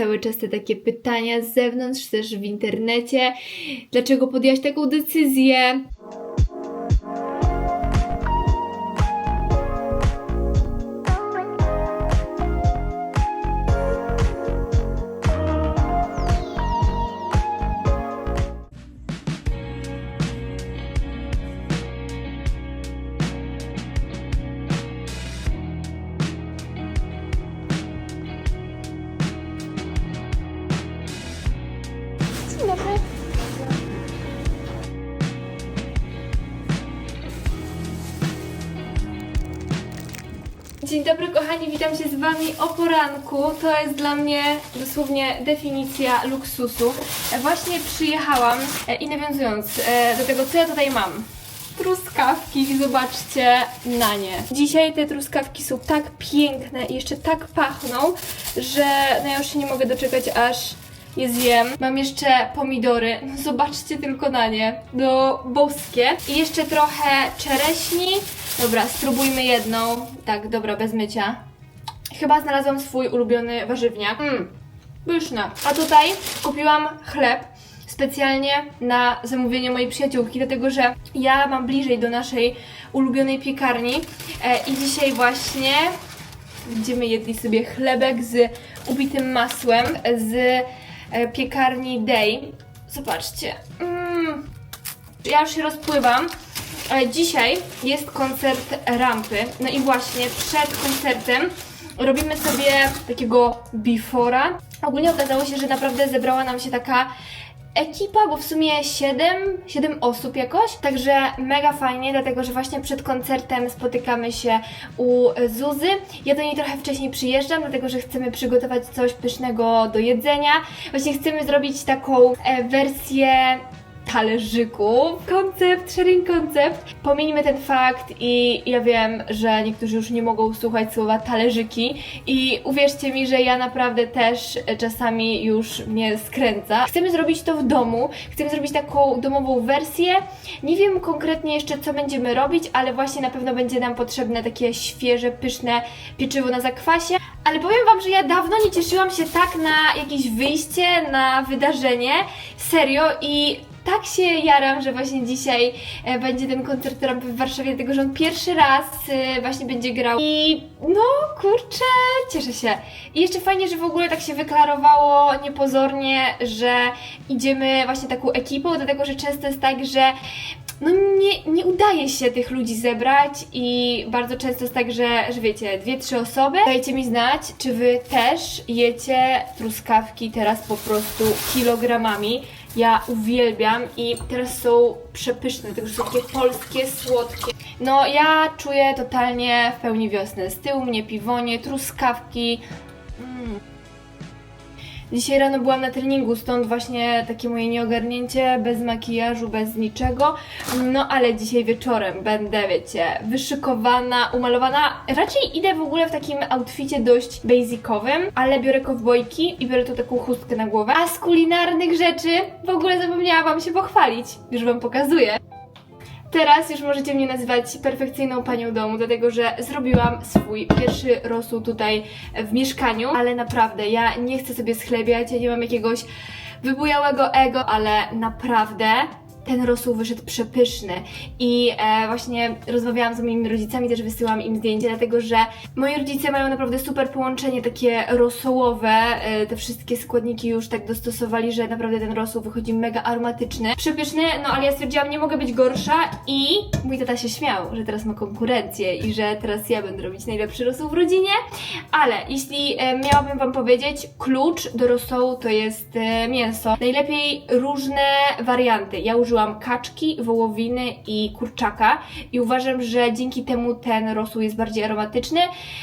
Cały czas te takie pytania z zewnątrz, też w internecie. Dlaczego podjęłaś taką decyzję? Poranku. To jest dla mnie dosłownie definicja luksusu. E, Właśnie przyjechałam e, i nawiązując e, do tego, co ja tutaj mam. Truskawki, zobaczcie na nie. Dzisiaj te truskawki są tak piękne i jeszcze tak pachną, że no ja już się nie mogę doczekać aż je zjem. Mam jeszcze pomidory, no zobaczcie tylko na nie, no boskie. I jeszcze trochę czereśni. Dobra, spróbujmy jedną. Tak, dobra, bez mycia. Chyba znalazłam swój ulubiony warzywniak. Mmm, pyszne. A tutaj kupiłam chleb specjalnie na zamówienie mojej przyjaciółki, dlatego że ja mam bliżej do naszej ulubionej piekarni e, i dzisiaj właśnie będziemy jedli sobie chlebek z ubitym masłem z e, piekarni Day. Zobaczcie. Mm. Ja już się rozpływam. E, Dzisiaj jest koncert rampy. No i właśnie przed koncertem robimy sobie takiego before'a. Ogólnie okazało się, że naprawdę zebrała nam się taka ekipa, bo w sumie 7, 7 osób jakoś. Także mega fajnie, dlatego że właśnie przed koncertem spotykamy się u Zuzy. Ja do niej trochę wcześniej przyjeżdżam, dlatego że chcemy przygotować coś pysznego do jedzenia. Właśnie chcemy zrobić taką e, wersję talerzyków. Koncept, sharing koncept. Pominijmy ten fakt i ja wiem, że niektórzy już nie mogą słuchać słowa talerzyki i uwierzcie mi, że ja naprawdę też czasami już mnie skręca. Chcemy zrobić to w domu, chcemy zrobić taką domową wersję. Nie wiem konkretnie jeszcze co będziemy robić, ale właśnie na pewno będzie nam potrzebne takie świeże, pyszne pieczywo na zakwasie. Ale powiem Wam, że ja dawno nie cieszyłam się tak na jakieś wyjście, na wydarzenie. Serio i tak się jaram, że właśnie dzisiaj e, będzie ten koncert w Warszawie, dlatego że on pierwszy raz e, właśnie będzie grał. I no kurczę, cieszę się. I jeszcze fajnie, że w ogóle tak się wyklarowało niepozornie, że idziemy właśnie taką ekipą, dlatego że często jest tak, że no nie, nie udaje się tych ludzi zebrać i bardzo często jest tak, że, że wiecie, dwie, trzy osoby. Dajcie mi znać, czy wy też jecie truskawki teraz po prostu kilogramami. Ja uwielbiam i teraz są przepyszne, tylko że są takie polskie, słodkie. No ja czuję totalnie w pełni wiosnę. Z tyłu mnie piwonie, truskawki. Dzisiaj rano byłam na treningu, stąd właśnie takie moje nieogarnięcie, bez makijażu, bez niczego. No ale dzisiaj wieczorem będę, wiecie, wyszykowana, umalowana. Raczej idę w ogóle w takim outficie dość basicowym, ale biorę kowbojki i biorę tu taką chustkę na głowę. A z kulinarnych rzeczy w ogóle zapomniałam Wam się pochwalić. Już Wam pokazuję. Teraz już możecie mnie nazywać perfekcyjną panią domu, dlatego że zrobiłam swój pierwszy rosół tutaj w mieszkaniu, ale naprawdę ja nie chcę sobie schlebiać, ja nie mam jakiegoś wybujałego ego, ale naprawdę ten rosół wyszedł przepyszny i e, właśnie rozmawiałam z moimi rodzicami, też wysyłam im zdjęcia, dlatego że moi rodzice mają naprawdę super połączenie takie rosołowe, e, te wszystkie składniki już tak dostosowali, że naprawdę ten rosół wychodzi mega aromatyczny, przepyszny, no ale ja stwierdziłam, nie mogę być gorsza i mój tata się śmiał, że teraz ma konkurencję i że teraz ja będę robić najlepszy rosół w rodzinie, ale jeśli e, miałabym Wam powiedzieć, klucz do rosołu to jest e, mięso. Najlepiej różne warianty. Ja użyłam kaczki, wołowiny i kurczaka i uważam, że dzięki temu ten rosół jest bardziej aromatyczny.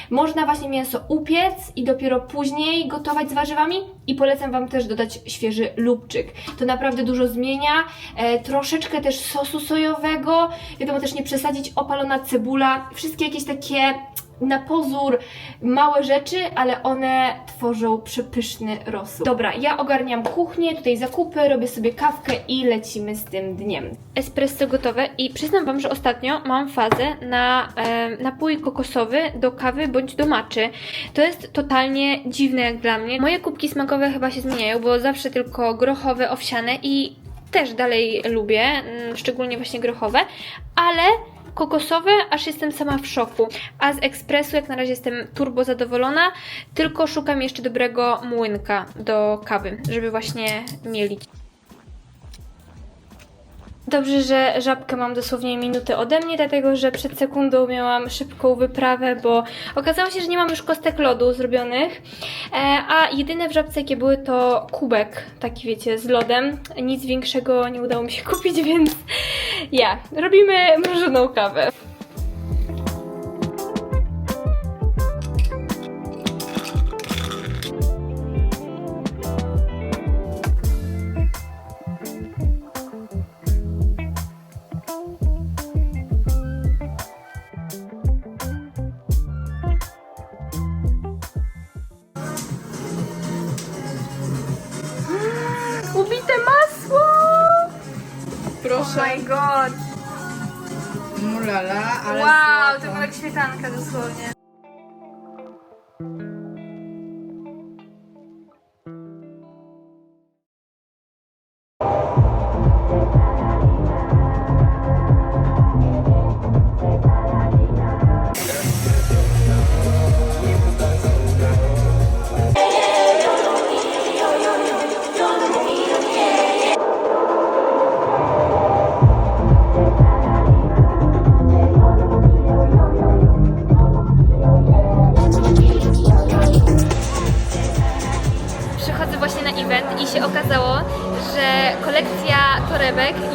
Można właśnie mięso upiec i dopiero później gotować z warzywami i polecam Wam też dodać świeży lubczyk. To naprawdę dużo zmienia. E, troszeczkę też sosu sojowego, wiadomo też nie przesadzić, opalona cebula, wszystkie jakieś takie na pozór małe rzeczy, ale one tworzą przepyszny rosół. Dobra, ja ogarniam kuchnię, tutaj zakupy, robię sobie kawkę i lecimy z tym dniem. Espresso gotowe i przyznam Wam, że ostatnio mam fazę na e, napój kokosowy do kawy bądź do maczy. To jest totalnie dziwne jak dla mnie. Moje kubki smakowe chyba się zmieniają, bo zawsze tylko grochowe, owsiane i też dalej lubię, mm, szczególnie właśnie grochowe, ale kokosowe, aż jestem sama w szoku. A z ekspresu jak na razie jestem turbo zadowolona, tylko szukam jeszcze dobrego młynka do kawy, żeby właśnie mielić. Dobrze, że żabkę mam dosłownie minutę ode mnie, dlatego że przed sekundą miałam szybką wyprawę, bo okazało się, że nie mam już kostek lodu zrobionych, e, a jedyne w żabce jakie były to kubek, taki wiecie, z lodem. Nic większego nie udało mi się kupić, więc ja, robimy mrożoną kawę. Mulala, ale Wow, to była jak śmietanka dosłownie.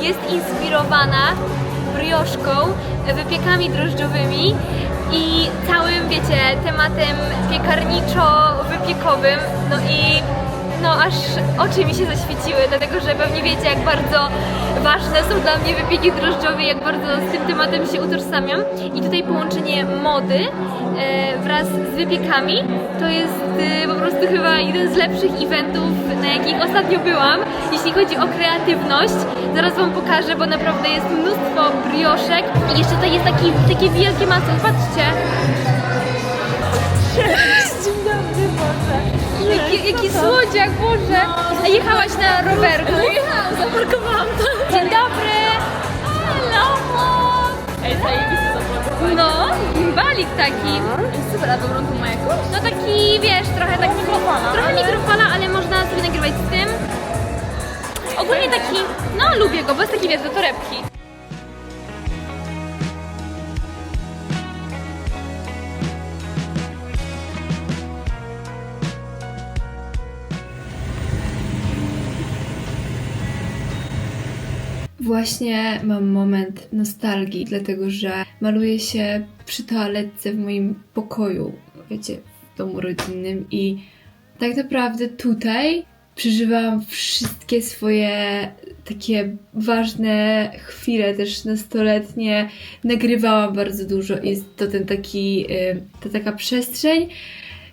Jest inspirowana brioszką, wypiekami drożdżowymi i całym, wiecie, tematem piekarniczo-wypiekowym. No i no aż oczy mi się zaświeciły, dlatego że pewnie wiecie, jak bardzo ważne są dla mnie wypieki drożdżowe, jak bardzo z tym tematem się utożsamiam. I tutaj połączenie mody e, wraz z wypiekami to jest e, po prostu chyba jeden z lepszych eventów, na jakich ostatnio byłam, jeśli chodzi o kreatywność. Zaraz Wam pokażę, bo naprawdę jest mnóstwo brioszek i jeszcze tutaj jest taki, takie wielkie masło, patrzcie. Dzień dobry, Boże. Jaki, jaki słodziak, Boże. A jechałaś na rowerku? Jechałam, zaparkowałam tam. Dzień dobry. Hello. Ej, zaparkowałam. No, balik taki. Super, a dobrą tu ma jakąś? No taki, wiesz, trochę taki... mikrofala, Trochę ale- mikrofala, ale można sobie nagrywać z tym. Ogólnie taki, no lubię go, bo jest taki, wiesz, do torebki. Właśnie mam moment nostalgii, dlatego że maluję się przy toaletce w moim pokoju, wiecie, w domu rodzinnym i tak naprawdę tutaj przeżywałam wszystkie swoje takie ważne chwile, też nastoletnie. Nagrywałam bardzo dużo i jest to ten taki, y, ta taka przestrzeń,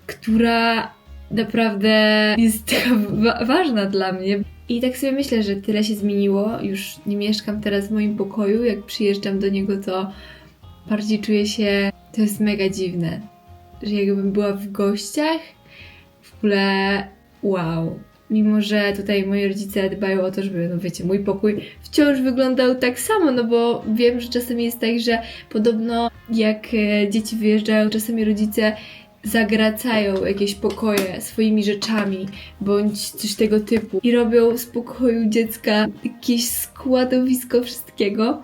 która naprawdę jest ważna dla mnie. I tak sobie myślę, że tyle się zmieniło. Już nie mieszkam teraz w moim pokoju. Jak przyjeżdżam do niego, to bardziej czuję się. To jest mega dziwne, że jakbym była w gościach. W ogóle wow. Mimo, że tutaj moi rodzice dbają o to, żeby, no wiecie, mój pokój wciąż wyglądał tak samo, no bo wiem, że czasem jest tak, że podobno jak e, dzieci wyjeżdżają, czasami rodzice zagracają jakieś pokoje swoimi rzeczami bądź coś tego typu i robią z pokoju dziecka jakieś składowisko wszystkiego.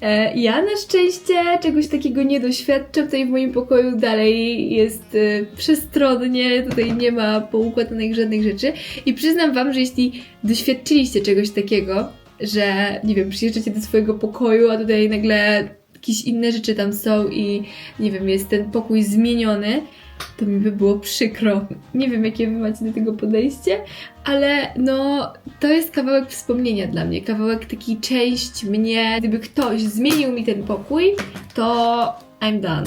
E, ja na szczęście czegoś takiego nie doświadczam. Tutaj w moim pokoju dalej jest e, przestronnie, tutaj nie ma poukładanych żadnych rzeczy i przyznam Wam, że jeśli doświadczyliście czegoś takiego, że nie wiem, przyjeżdżacie do swojego pokoju, a tutaj nagle jakieś inne rzeczy tam są i nie wiem, jest ten pokój zmieniony, to mi by było przykro. Nie wiem, jakie wy macie do tego podejście, ale no, to jest kawałek wspomnienia dla mnie, kawałek taki część mnie. Gdyby ktoś zmienił mi ten pokój, to I'm done.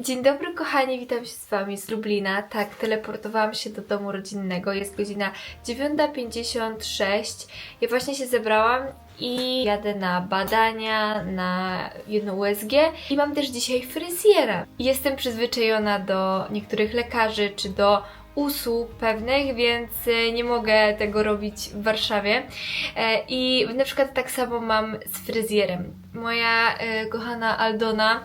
Dzień dobry kochani, witam się z Wami z Lublina. Tak, teleportowałam się do domu rodzinnego. Jest godzina 9.56. Ja właśnie się zebrałam i jadę na badania, na jedno USG i mam też dzisiaj fryzjera. Jestem przyzwyczajona do niektórych lekarzy czy do usług pewnych, więc e, nie mogę tego robić w Warszawie. E, I na przykład tak samo mam z fryzjerem. Moja e, kochana Aldona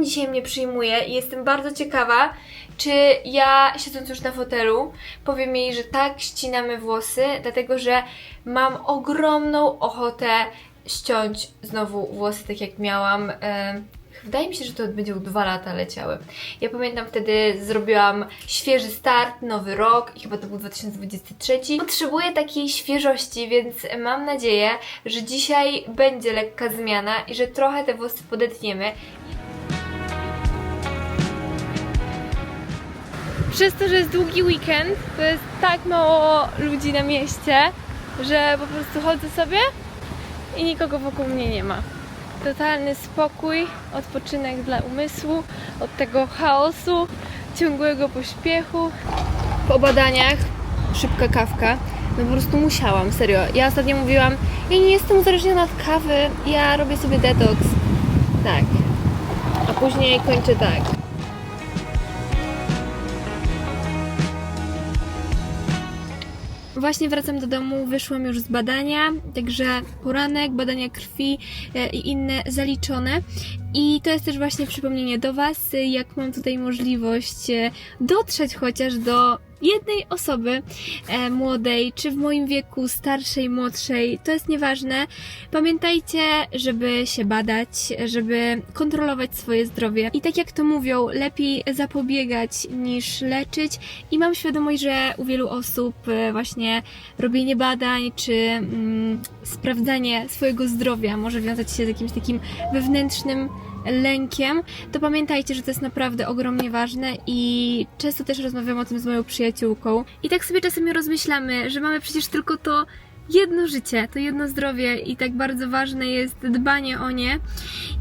dzisiaj mnie przyjmuje i jestem bardzo ciekawa, czy ja siedząc już na fotelu powiem jej, że tak ścinamy włosy, dlatego że mam ogromną ochotę ściąć znowu włosy tak jak miałam. Wydaje mi się, że to będzie dwa lata leciały. Ja pamiętam wtedy zrobiłam świeży start, nowy rok i chyba to był 2023. Potrzebuję takiej świeżości, więc mam nadzieję, że dzisiaj będzie lekka zmiana i że trochę te włosy podetniemy. Przez to, że jest długi weekend, to jest tak mało ludzi na mieście, że po prostu chodzę sobie i nikogo wokół mnie nie ma. Totalny spokój, odpoczynek dla umysłu od tego chaosu, ciągłego pośpiechu. Po badaniach szybka kawka. No po prostu musiałam, serio. Ja ostatnio mówiłam, ja nie jestem uzależniona od kawy, ja robię sobie detoks. Tak. A później kończę tak. Właśnie wracam do domu, wyszłam już z badania, także poranek, badania krwi e, i inne zaliczone. I to jest też właśnie przypomnienie do Was, jak mam tutaj możliwość e, dotrzeć chociaż do jednej osoby e, młodej, czy w moim wieku, starszej, młodszej, to jest nieważne. Pamiętajcie, żeby się badać, żeby kontrolować swoje zdrowie. I tak jak to mówią, lepiej zapobiegać niż leczyć. I mam świadomość, że u wielu osób e, właśnie robienie badań, czy mm, sprawdzanie swojego zdrowia może wiązać się z jakimś takim wewnętrznym lękiem, to pamiętajcie, że to jest naprawdę ogromnie ważne i często też rozmawiam o tym z moją przyjaciółką. I tak sobie czasami rozmyślamy, że mamy przecież tylko to jedno życie, to jedno zdrowie i tak bardzo ważne jest dbanie o nie.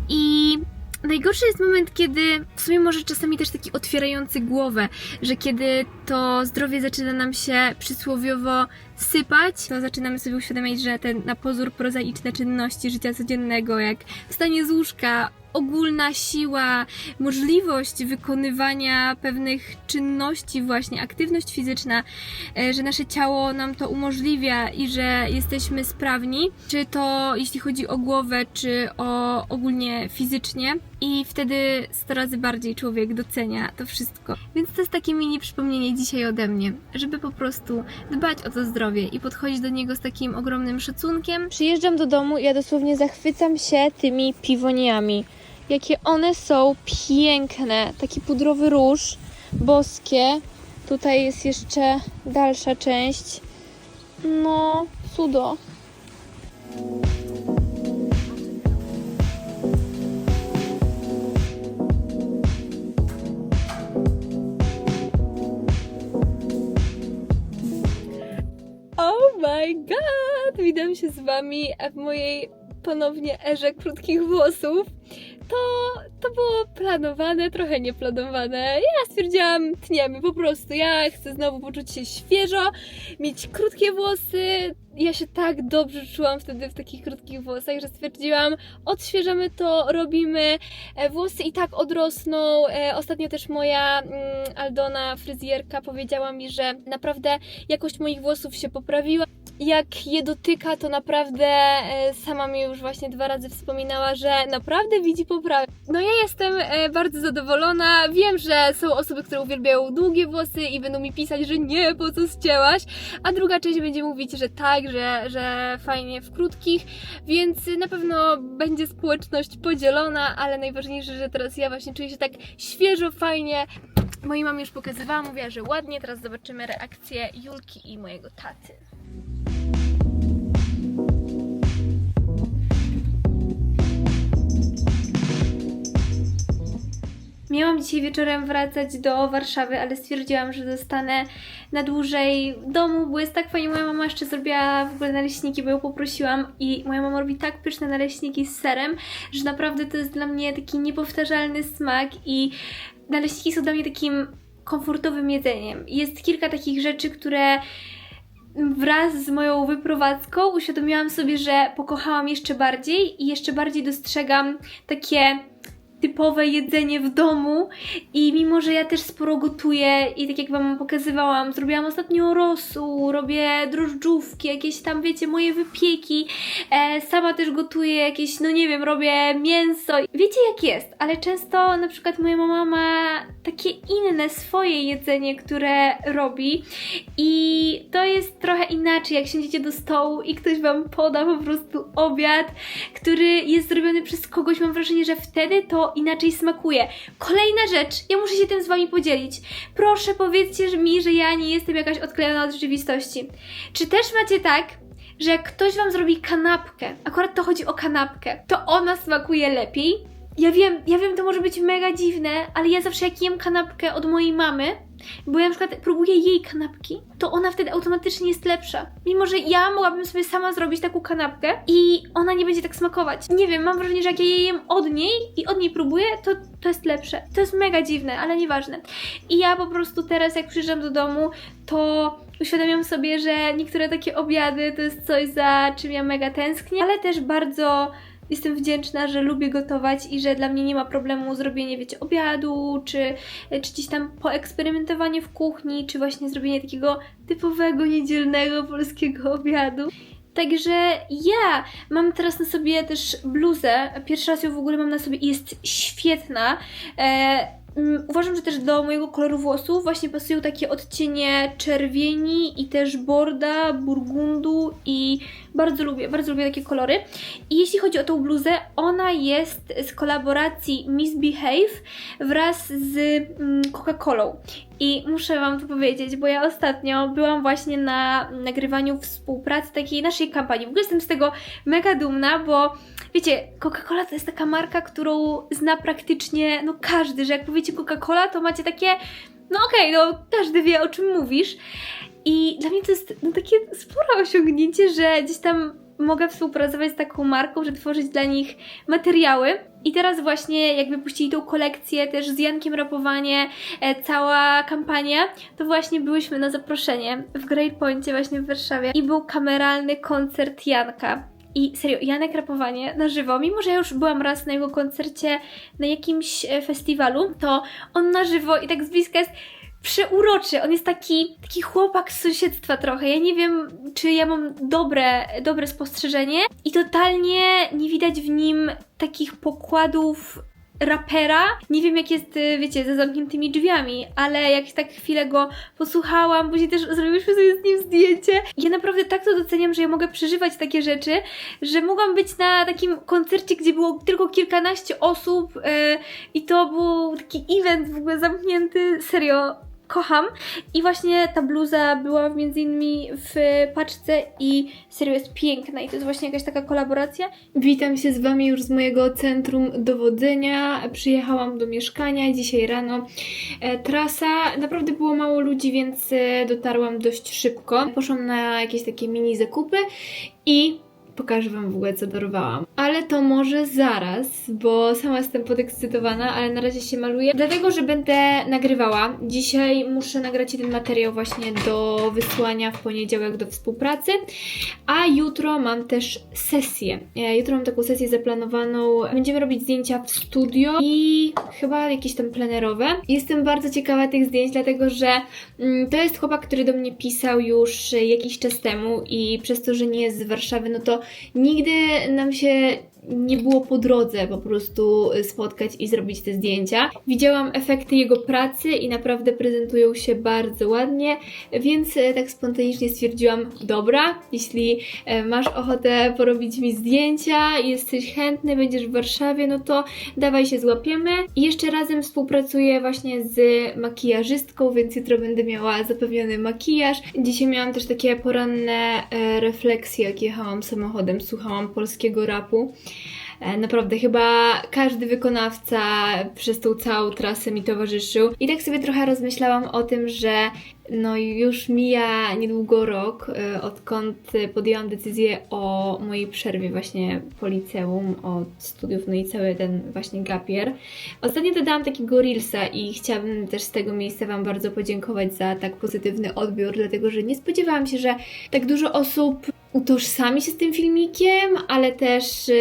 I Najgorszy jest moment, kiedy w sumie może czasami też taki otwierający głowę, że kiedy to zdrowie zaczyna nam się przysłowiowo sypać, to zaczynamy sobie uświadamiać, że te na pozór prozaiczne czynności życia codziennego, jak wstanie z łóżka, ogólna siła, możliwość wykonywania pewnych czynności, właśnie aktywność fizyczna, e, że nasze ciało nam to umożliwia i że jesteśmy sprawni, czy to jeśli chodzi o głowę, czy o ogólnie fizycznie. I wtedy 100 razy bardziej człowiek docenia to wszystko. Więc to jest takie mini przypomnienie dzisiaj ode mnie, żeby po prostu dbać o to zdrowie i podchodzić do niego z takim ogromnym szacunkiem. Przyjeżdżam do domu i ja dosłownie zachwycam się tymi piwoniami. Jakie one są piękne. Taki pudrowy róż, boskie. Tutaj jest jeszcze dalsza część. No, cudo. Witam się z Wami w mojej ponownie erze krótkich włosów. To, to było planowane, trochę nieplanowane. Ja stwierdziłam, tniemy po prostu. Ja chcę znowu poczuć się świeżo, mieć krótkie włosy. Ja się tak dobrze czułam wtedy w takich krótkich włosach, że stwierdziłam, odświeżamy to, robimy. E, Włosy i tak odrosną. E, Ostatnio też moja mm, Aldona, fryzjerka, powiedziała mi, że naprawdę jakość moich włosów się poprawiła. Jak je dotyka, to naprawdę e, sama mi już właśnie dwa razy wspominała, że naprawdę widzi poprawę. No ja jestem e, bardzo zadowolona. Wiem, że są osoby, które uwielbiają długie włosy i będą mi pisać, że nie, po co ścięłaś, a druga część będzie mówić, że tak, że, że fajnie w krótkich, więc na pewno będzie społeczność podzielona, ale najważniejsze, że teraz ja właśnie czuję się tak świeżo, fajnie. Mojej mamie już pokazywałam, mówiła, że ładnie. Teraz zobaczymy reakcję Julki i mojego taty. Miałam dzisiaj wieczorem wracać do Warszawy, ale stwierdziłam, że zostanę na dłużej w domu, bo jest tak fajnie. Moja mama jeszcze zrobiła w ogóle naleśniki, bo ją poprosiłam i moja mama robi tak pyszne naleśniki z serem, że naprawdę to jest dla mnie taki niepowtarzalny smak i naleśniki są dla mnie takim komfortowym jedzeniem. Jest kilka takich rzeczy, które wraz z moją wyprowadzką uświadomiłam sobie, że pokochałam jeszcze bardziej i jeszcze bardziej dostrzegam takie typowe jedzenie w domu i mimo, że ja też sporo gotuję i tak jak Wam pokazywałam, zrobiłam ostatnio rosół, robię drożdżówki, jakieś tam, wiecie, moje wypieki, e, sama też gotuję jakieś, no nie wiem, robię mięso. Wiecie jak jest, ale często na przykład moja mama ma takie inne swoje jedzenie, które robi i to jest trochę inaczej, jak siądziecie do stołu i ktoś Wam poda po prostu obiad, który jest zrobiony przez kogoś, mam wrażenie, że wtedy to inaczej smakuje. Kolejna rzecz, ja muszę się tym z Wami podzielić. Proszę powiedzcie mi, że ja nie jestem jakaś odklejona od rzeczywistości. Czy też macie tak, że jak ktoś Wam zrobi kanapkę, akurat to chodzi o kanapkę, to ona smakuje lepiej? Ja wiem, ja wiem, to może być mega dziwne, ale ja zawsze jak jem kanapkę od mojej mamy, bo ja na przykład próbuję jej kanapki, to ona wtedy automatycznie jest lepsza. Mimo, że ja mogłabym sobie sama zrobić taką kanapkę i ona nie będzie tak smakować. Nie wiem, mam wrażenie, że jak ja je jem od niej i od niej próbuję, to, to jest lepsze. To jest mega dziwne, ale nieważne. I ja po prostu teraz, jak przyjeżdżam do domu, to uświadamiam sobie, że niektóre takie obiady to jest coś, za czym ja mega tęsknię, ale też bardzo jestem wdzięczna, że lubię gotować i że dla mnie nie ma problemu zrobienie, wiecie, obiadu, czy, czy gdzieś tam poeksperymentowanie w kuchni, czy właśnie zrobienie takiego typowego, niedzielnego polskiego obiadu. Także ja mam teraz na sobie też bluzę. Pierwszy raz ją w ogóle mam na sobie i jest świetna. E, Mm, Uważam, że też do mojego koloru włosów właśnie pasują takie odcienie czerwieni i też borda, burgundu i bardzo lubię, bardzo lubię takie kolory. I jeśli chodzi o tą bluzę, ona jest z kolaboracji Misbehave wraz z mm, Coca-Colą. I muszę Wam to powiedzieć, bo ja ostatnio byłam właśnie na nagrywaniu współpracy takiej naszej kampanii. W ogóle jestem z tego mega dumna, bo wiecie, Coca-Cola to jest taka marka, którą zna praktycznie no każdy, że jak powiecie Coca-Cola, to macie takie, no okej, no każdy wie o czym mówisz. I dla mnie to jest no, takie spore osiągnięcie, że gdzieś tam mogę współpracować z taką marką, że tworzyć dla nich materiały. I teraz właśnie jak wypuścili tą kolekcję też z Jankiem Rapowanie, e, cała kampania, to właśnie byłyśmy na zaproszenie w Great Pointie właśnie w Warszawie i był kameralny koncert Janka. I serio, Janek Rapowanie na żywo, mimo że ja już byłam raz na jego koncercie na jakimś e, festiwalu, to on na żywo i tak z bliska jest przeuroczy. On jest taki, taki chłopak z sąsiedztwa trochę. Ja nie wiem, czy ja mam dobre, dobre spostrzeżenie i totalnie nie widać w nim takich pokładów rapera. Nie wiem jak jest, y, wiecie, za zamkniętymi drzwiami, ale jak tak chwilę go posłuchałam, później też zrobiliśmy sobie z nim zdjęcie. Ja naprawdę tak to doceniam, że ja mogę przeżywać takie rzeczy, że mogłam być na takim koncercie, gdzie było tylko kilkanaście osób y, i to był taki event w ogóle zamknięty, serio. Kocham i właśnie ta bluza była między innymi w paczce i serio jest piękna i to jest właśnie jakaś taka kolaboracja. Witam się z Wami już z mojego centrum dowodzenia. Przyjechałam do mieszkania dzisiaj rano. E, trasa, naprawdę było mało ludzi, więc e, dotarłam dość szybko. Poszłam na jakieś takie mini zakupy i pokażę Wam w ogóle, co dorwałam. Ale to może zaraz, bo sama jestem podekscytowana, ale na razie się maluję. Dlatego, że będę nagrywała. Dzisiaj muszę nagrać jeden materiał właśnie do wysłania w poniedziałek do współpracy, a jutro mam też sesję. E, Jutro mam taką sesję zaplanowaną. Będziemy robić zdjęcia w studio i chyba jakieś tam plenerowe. Jestem bardzo ciekawa tych zdjęć, dlatego że mm, to jest chłopak, który do mnie pisał już jakiś czas temu i przez to, że nie jest z Warszawy, no to nigdy nam się nie było po drodze po prostu spotkać i zrobić te zdjęcia. Widziałam efekty jego pracy i naprawdę prezentują się bardzo ładnie, więc e, tak spontanicznie stwierdziłam, dobra, jeśli e, masz ochotę porobić mi zdjęcia, jesteś chętny, będziesz w Warszawie, no to dawaj się złapiemy. I jeszcze razem współpracuję właśnie z makijażystką, więc jutro będę miała zapewniony makijaż. Dzisiaj miałam też takie poranne refleksje, jak jechałam samochodem, słuchałam polskiego rapu. E, Naprawdę, chyba każdy wykonawca przez tą całą trasę mi towarzyszył. I tak sobie trochę rozmyślałam o tym, że No już mija niedługo rok, e, odkąd podjęłam decyzję o mojej przerwie właśnie po liceum, od studiów, no i cały ten właśnie gapier. Ostatnio dodałam takiego reelsa i chciałabym też z tego miejsca Wam bardzo podziękować za tak pozytywny odbiór, dlatego że nie spodziewałam się, że tak dużo osób utożsami się z tym filmikiem, ale też e,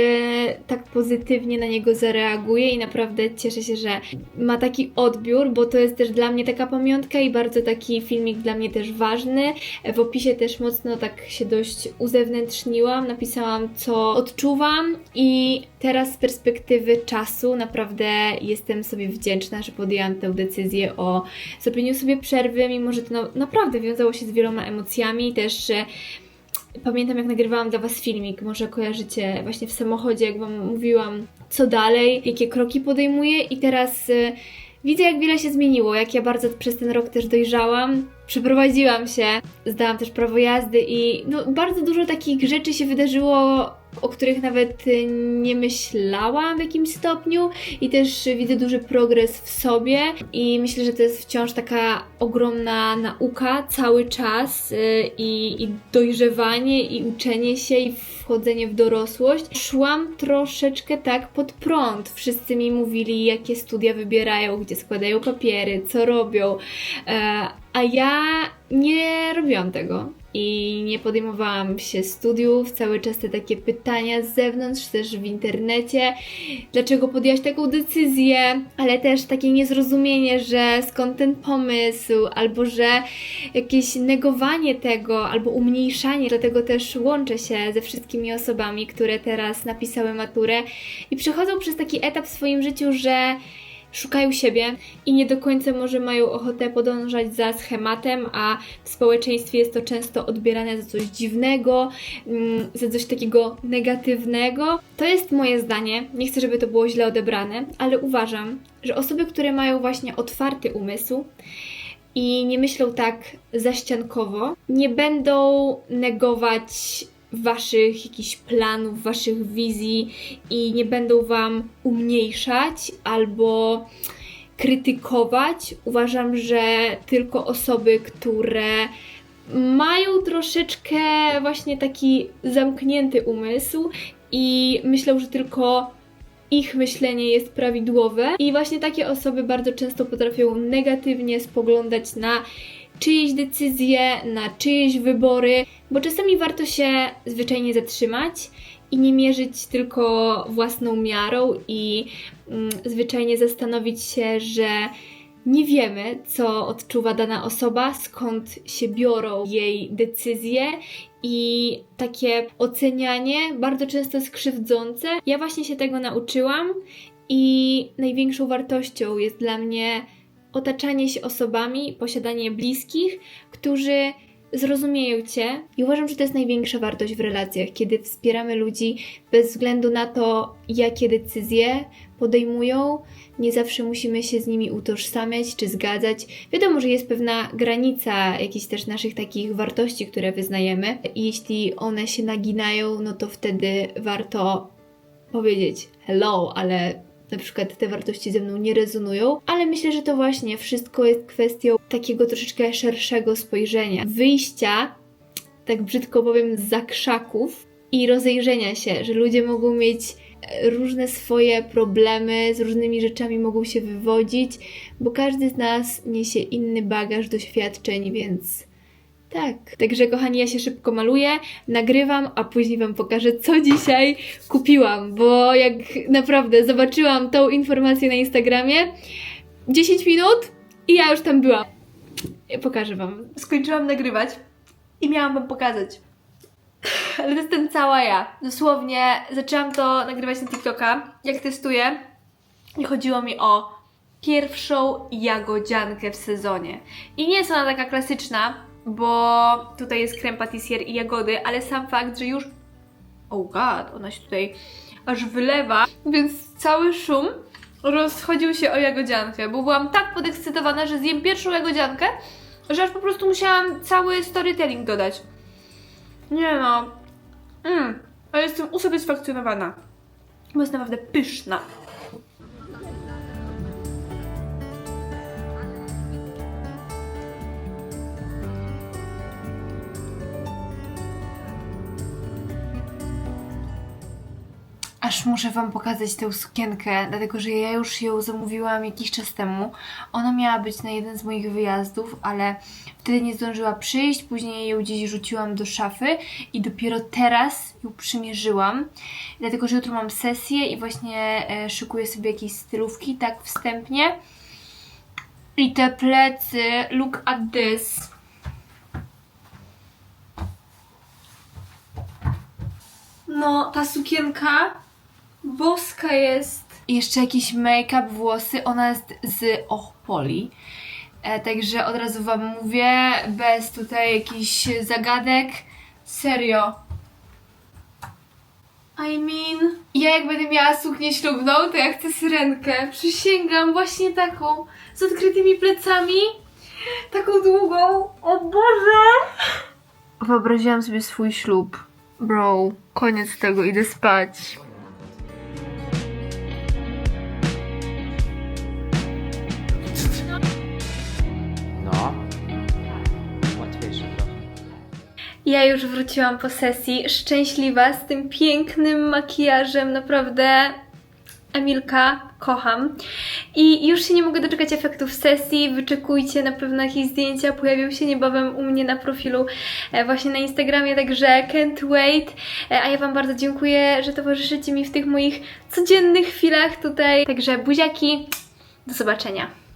tak pozytywnie na niego zareaguje i naprawdę cieszę się, że ma taki odbiór, bo to jest też dla mnie taka pamiątka i bardzo taki filmik dla mnie też ważny. W opisie też mocno tak się dość uzewnętrzniłam, napisałam co odczuwam i teraz z perspektywy czasu naprawdę jestem sobie wdzięczna, że podjęłam tę decyzję o zrobieniu sobie przerwy, mimo że to naprawdę wiązało się z wieloma emocjami, też że Pamiętam, jak nagrywałam dla Was filmik, może kojarzycie właśnie w samochodzie, jak Wam mówiłam, co dalej, jakie kroki podejmuję, i teraz y, widzę, jak wiele się zmieniło, jak ja bardzo przez ten rok też dojrzałam. Przeprowadziłam się, zdałam też prawo jazdy i no, bardzo dużo takich rzeczy się wydarzyło, o których nawet y, nie myślałam w jakimś stopniu i też widzę duży progres w sobie i myślę, że to jest wciąż taka ogromna nauka cały czas y, i, i dojrzewanie i uczenie się i wchodzenie w dorosłość. Szłam troszeczkę tak pod prąd. Wszyscy mi mówili, jakie studia wybierają, gdzie składają papiery, co robią, e, a ja nie robiłam tego i nie podejmowałam się studiów, cały czas te takie pytania z zewnątrz, też w internecie, dlaczego podjęłaś taką decyzję, ale też takie niezrozumienie, że skąd ten pomysł, albo że jakieś negowanie tego, albo umniejszanie, dlatego też łączę się ze wszystkimi osobami, które teraz napisały maturę i przechodzą przez taki etap w swoim życiu, że szukają siebie i nie do końca może mają ochotę podążać za schematem, a w społeczeństwie jest to często odbierane za coś dziwnego, mm, za coś takiego negatywnego. To jest moje zdanie. Nie chcę, żeby to było źle odebrane, ale uważam, że osoby, które mają właśnie otwarty umysł, i nie myślą tak zaściankowo, nie będą negować waszych jakichś planów, waszych wizji i nie będą wam umniejszać albo krytykować. Uważam, że tylko osoby, które mają troszeczkę właśnie taki zamknięty umysł i myślą, że tylko ich myślenie jest prawidłowe i właśnie takie osoby bardzo często potrafią negatywnie spoglądać na czyjeś decyzje, na czyjeś wybory, bo czasami warto się zwyczajnie zatrzymać i nie mierzyć tylko własną miarą i mm, zwyczajnie zastanowić się, że nie wiemy, co odczuwa dana osoba, skąd się biorą jej decyzje i takie ocenianie bardzo często jest krzywdzące. Ja właśnie się tego nauczyłam i największą wartością jest dla mnie otaczanie się osobami, posiadanie bliskich, którzy zrozumieją Cię i uważam, że to jest największa wartość w relacjach, kiedy wspieramy ludzi bez względu na to, jakie decyzje podejmują. Nie zawsze musimy się z nimi utożsamiać czy zgadzać. Wiadomo, że jest pewna granica jakichś też naszych takich wartości, które wyznajemy. I jeśli one się naginają, no to wtedy warto powiedzieć hello, ale na przykład te wartości ze mną nie rezonują, ale myślę, że to właśnie wszystko jest kwestią takiego troszeczkę szerszego spojrzenia, wyjścia, tak brzydko powiem, z zakrzaków i rozejrzenia się, że ludzie mogą mieć e, różne swoje problemy, z różnymi rzeczami mogą się wywodzić, bo każdy z nas niesie inny bagaż doświadczeń, więc tak. Także kochani, ja się szybko maluję, nagrywam, a później Wam pokażę, co dzisiaj kupiłam, bo jak naprawdę zobaczyłam tą informację na Instagramie, 10 minut i ja już tam byłam. Pokażę Wam. Skończyłam nagrywać i miałam Wam pokazać. Ale to jestem cała ja. Dosłownie zaczęłam to nagrywać na TikToka, jak testuję. I chodziło mi o pierwszą jagodziankę w sezonie. I nie jest ona taka klasyczna, bo tutaj jest krem patissier i jagody, ale sam fakt, że już oh god, ona się tutaj aż wylewa, więc cały szum rozchodził się o jagodziankę, bo byłam tak podekscytowana, że zjem pierwszą jagodziankę, że aż po prostu musiałam cały storytelling dodać. Nie no. Mm, ale jestem usatysfakcjonowana. Bo jest naprawdę pyszna. Aż muszę Wam pokazać tę sukienkę, dlatego że ja już ją zamówiłam jakiś czas temu. Ona miała być na jeden z moich wyjazdów, ale wtedy nie zdążyła przyjść, później ją gdzieś rzuciłam do szafy i dopiero teraz ją przymierzyłam. Dlatego, że jutro mam sesję i właśnie e, szykuję sobie jakieś stylówki, tak wstępnie. I te plecy, look at this. No, ta sukienka boska jest. Jeszcze jakiś make-up, włosy. Ona jest z Ochpoli. E, także od razu Wam mówię, bez tutaj jakichś zagadek. Serio. I mean, ja jak będę miała suknię ślubną, to ja chcę syrenkę. Przysięgam, właśnie taką. Z odkrytymi plecami. Taką długą. O Boże! Wyobraziłam sobie swój ślub. Bro, koniec tego, idę spać. Ja już wróciłam po sesji, szczęśliwa, z tym pięknym makijażem, naprawdę Emilka, kocham. I już się nie mogę doczekać efektów sesji, wyczekujcie, na pewno jakieś zdjęcia pojawią się niebawem u mnie na profilu e, właśnie na Instagramie, także can't wait. E, A ja Wam bardzo dziękuję, że towarzyszycie mi w tych moich codziennych chwilach tutaj. Także buziaki, do zobaczenia.